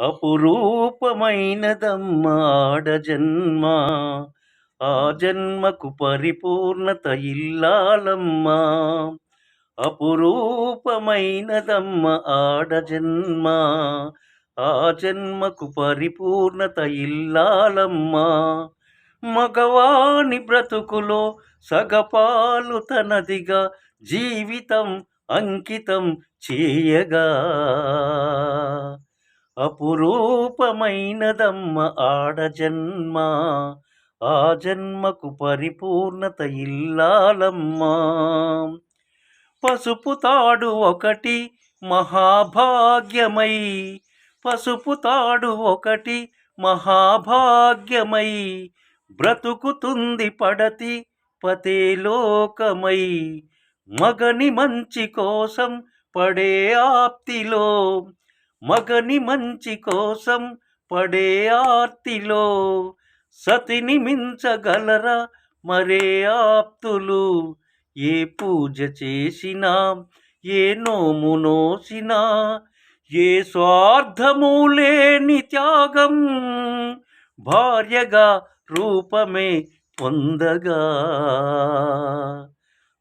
అపురూపమైనదమ్మాడ ఆడ జన్మ. ఆ జన్మకు పరిపూర్ణత ఇల్లాలమ్మ. అపురూపమైనదమ్మ ఆడ జన్మ. ఆ జన్మకు పరిపూర్ణత ఇల్లాలమ్మ. మగవాని బ్రతుకులో సగపాలు తనదిగా జీవితం అంకితం చేయగా. అపురూపమైనదమ్మ ఆడ జన్మ ఆ జన్మకు పరిపూర్ణత ఇల్లాలమ్మా. పసుపు తాడు ఒకటి మహాభాగ్యమై పసుపు తాడు ఒకటి మహాభాగ్యమై బ్రతుకుతుంది పడతి పతే లోకమై. మగని మంచి కోసం పడే ఆప్తిలో మగని మంచి కోసం పడే ఆర్తిలో సతిని మించగలరా మరే ఆప్తులు? ఏ పూజ చేసినా ఏ నోము నోసినా ఏ స్వార్థము లేని త్యాగం భార్యగా రూపమే పొందగా.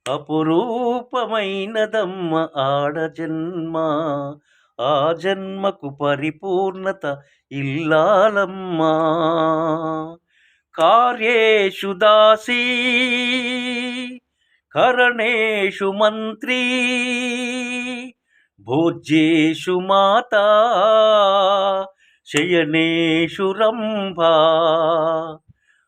అపురూపమైనదమ్మ ఆడజన్మ ఆ జన్మకు పరిపూర్ణత ఇల్లాలమ్మ. కార్యేషు దాసీ కరణేషు మంత్రీ భోజ్యేషు మాతా శయనేషు రంభా.